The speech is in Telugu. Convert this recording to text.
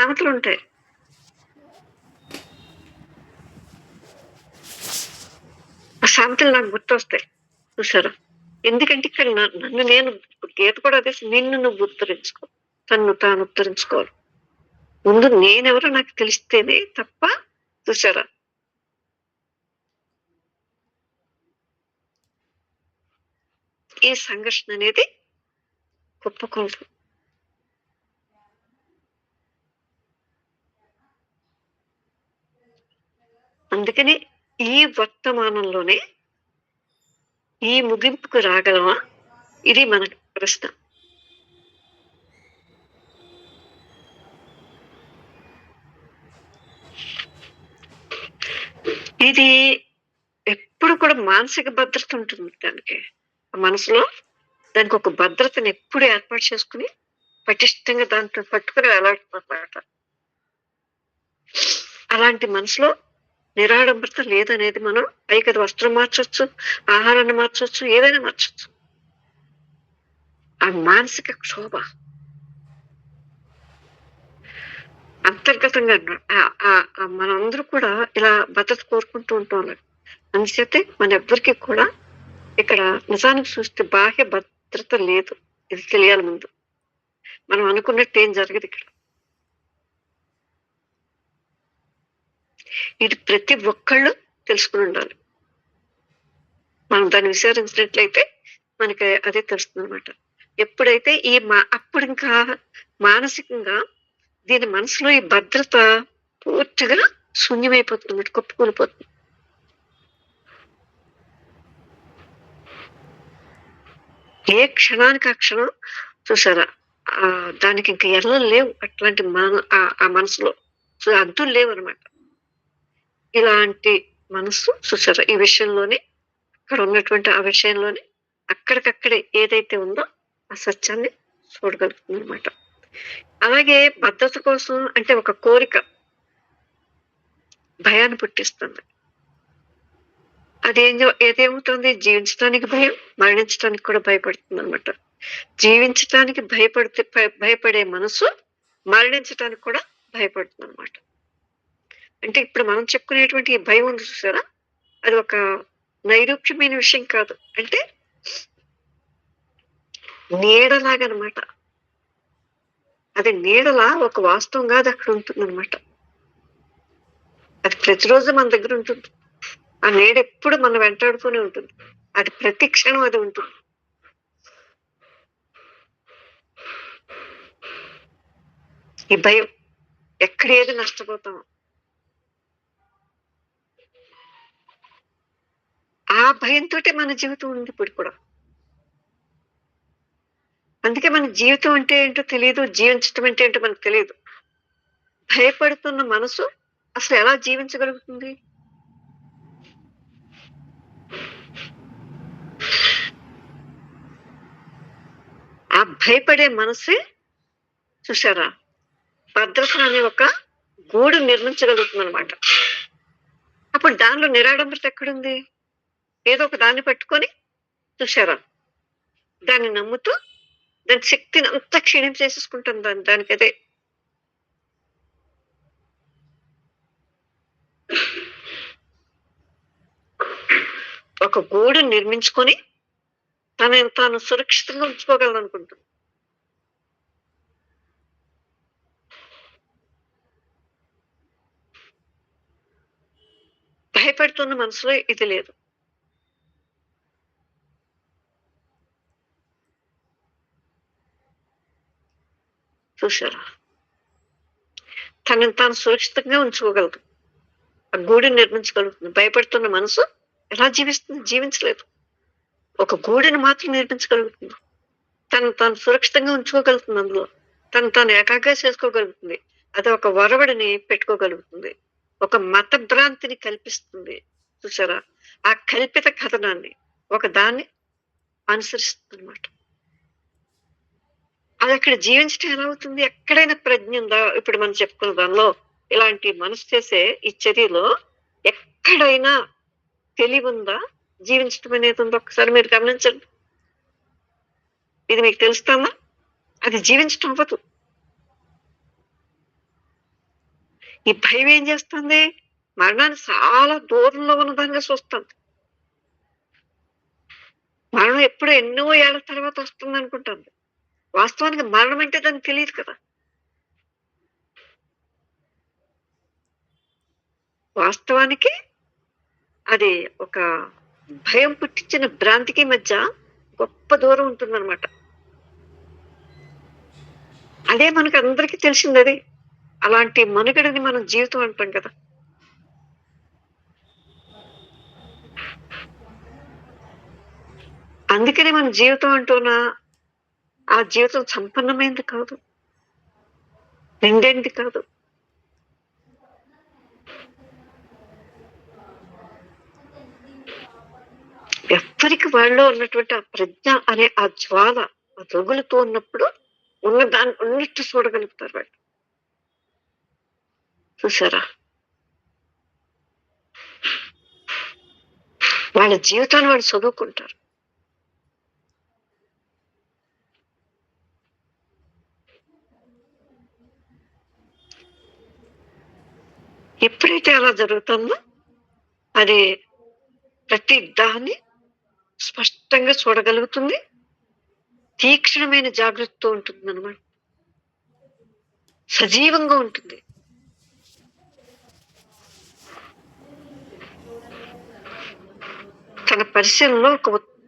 సామెతలు ఉంటాయి. ఆ సామెతలు నాకు గుర్తొస్తాయి. చూసారా? ఎందుకంటే ఇక్కడ నన్ను నేను గీత కూడా అదే నిన్ను నువ్వు ఉత్తరించుకో తను తాను ఉత్తరించుకోవాలి ముందు నేనెవరో నాకు తెలిస్తేనే తప్ప చూసారా? ఈ సంఘర్షణ అనేది ఒప్పుకోదు అందుకని ఈ వర్తమానంలోనే ఈ ముగింపుకు రాగలమా? ఇది మన ప్రశ్న. ఇది ఎప్పుడు కూడా మానసిక భద్రత ఉంటుంది దానికి. ఆ మనసులో దానికి ఒక భద్రతను ఎప్పుడు ఏర్పాటు చేసుకుని పటిష్టంగా దాంట్లో పట్టుకుని వేలాడుతున్నమాట అలాంటి మనసులో నిరాడంబరత లేదనేది మనం పైకి అది వస్త్రం మార్చొచ్చు ఆహారాన్ని మార్చొచ్చు ఏదైనా మార్చవచ్చు ఆ మానసిక క్షోభ. అంతర్గతంగా మనందరూ కూడా ఇలా భద్రత కోరుకుంటూ ఉంటాం అందుచేతే మన ఎవ్వరికి కూడా ఇక్కడ నిజానికి చూస్తే బాహ్య భద్రత లేదు. ఇది తెలియాలి ముందు. మనం అనుకున్నట్టు ఏం జరగదు ఇక్కడ. ఇది ప్రతి ఒక్కళ్ళు తెలుసుకుని ఉండాలి. మనం దాన్ని విచారించినట్లయితే మనకి అదే తెలుస్తుంది అనమాట ఎప్పుడైతే ఈ మా అప్పుడు ఇంకా మానసికంగా దీని మనసులో ఈ భద్రత పూర్తిగా శూన్యమైపోతుంది అన్నమాట కొప్పుకూలిపోతుంది ఏ క్షణానికి ఆ క్షణం చూసారా? దానికి ఇంకా ఎర్రలు లేవు అట్లాంటి మన ఆ- ఆ మనసులో. సో లేవు అనమాట ఇలాంటి మనసు సుచర ఈ విషయంలోనే అక్కడ ఉన్నటువంటి ఆ విషయంలోనే అక్కడికక్కడే ఏదైతే ఉందో ఆ సత్యాన్ని చూడగలుగుతుంది అనమాట అలాగే భద్రత కోసం అంటే ఒక కోరిక భయాన్ని పుట్టిస్తుంది. అదేం ఏదేమవుతుంది? జీవించడానికి భయం మరణించడానికి కూడా భయపడుతుంది అనమాట జీవించటానికి భయపడితే భయపడే మనసు మరణించడానికి కూడా భయపడుతుంది అనమాట అంటే ఇప్పుడు మనం చెప్పుకునేటువంటి భయం ఉంది చూసారా? అది ఒక నైరూప్యమైన విషయం కాదు. అంటే నీడలాగా అనమాట అది నీడలా ఒక వాస్తవంగా అది అక్కడ ఉంటుంది అనమాట అది ప్రతిరోజు మన దగ్గర ఉంటుంది. ఆ నీడ ఎప్పుడు మనం వెంటాడుతూనే ఉంటుంది. అది ప్రతి క్షణం అది ఉంటుంది. ఈ భయం ఎక్కడ ఏది నష్టపోతాం ఆ భయంతో మన జీవితం ఉంది ఇప్పుడు కూడా అందుకే మన జీవితం అంటే ఏంటో తెలియదు జీవించటం అంటే ఏంటో మనకు తెలియదు భయపడుతున్న మనసు అసలు ఎలా జీవించగలుగుతుంది? ఆ భయపడే మనసే చూసారా భద్రత అనే ఒక గూడు నిర్మించగలుగుతుంది అనమాట అప్పుడు దానిలో నిరాడంబరత ఎక్కడుంది? ఏదో ఒక దాన్ని పట్టుకొని చూసారా దాన్ని నమ్ముతూ దాని శక్తిని అంతా క్షీణం చేసేసుకుంటుంది దాని దానికి అదే. ఒక గూడు నిర్మించుకొని తనని తాను సురక్షితంగా ఉంచుకోగలను అనుకుంటుంది భయపడుతున్న మనసులో ఇది లేదు. చూసారా తనని తాను సురక్షితంగా ఉంచుకోగలదు. ఆ గూడిని నిర్మించగలుగుతుంది. భయపడుతున్న మనసు ఎలా జీవిస్తుంది? జీవించలేదు. ఒక గూడిని మాత్రం నిర్మించగలుగుతుంది. తను తాను సురక్షితంగా ఉంచుకోగలుగుతుంది అందులో. తను తాను ఏకాగ్ర చేసుకోగలుగుతుంది. అది ఒక వరవడిని పెట్టుకోగలుగుతుంది. ఒక మత భ్రాంతిని కల్పిస్తుంది. చూసారా ఆ కల్పిత కథనాన్ని ఒక దాన్ని అనుసరిస్తుంది అనమాట అది అక్కడ జీవించడం ఎలా అవుతుంది? ఎక్కడైనా ప్రజ్ఞ ఉందా? ఇప్పుడు మనం చెప్పుకున్న దానిలో ఇలాంటి మనసు చేసే ఈ చర్యలో ఎక్కడైనా తెలివి ఉందా? జీవించడం అనేది ఉందా? ఒకసారి మీరు గమనించండి. ఇది మీకు తెలుస్తుందా అది జీవించటం అవ్వదు. ఈ భయం ఏం చేస్తుంది? మరణాన్ని చాలా దూరంలో ఉన్నదానిగా చూస్తుంది. మరణం ఎప్పుడో ఎన్నో ఏళ్ళ తర్వాత వస్తుంది అనుకుంటుంది వాస్తవానికి మరణం అంటే దానికి తెలియదు కదా. వాస్తవానికి అది ఒక భయం పుట్టించిన భ్రాంతికి మధ్య గొప్ప దూరం ఉంటుందన్నమాట. అదే మనకు అందరికీ తెలిసింది అదే అలాంటి మనుగడని మనం జీవితం అంటాం కదా. అందుకని మన జీవితం అంటూనా ఆ జీవితం సంపన్నమైనది కాదు. నిండేది కాదు. ఎవ్వరికి వాళ్ళలో ఉన్నటువంటి ఆ ప్రజ్ఞ అనే ఆ జ్వాల ఆ రగులుతూ ఉన్నప్పుడు ఉన్న దాన్ని ఉన్నట్టు చూడగలుగుతారు వాళ్ళు. చూసారా? వాళ్ళ జీవితాన్ని వాళ్ళు చదువుకుంటారు. ఎప్పుడైతే అలా జరుగుతుందో అది ప్రతి దాన్ని స్పష్టంగా చూడగలుగుతుంది. తీక్షణమైన జాగ్రత్తతో ఉంటుంది అనమాట సజీవంగా ఉంటుంది. తన పరిశీలనలో ఒక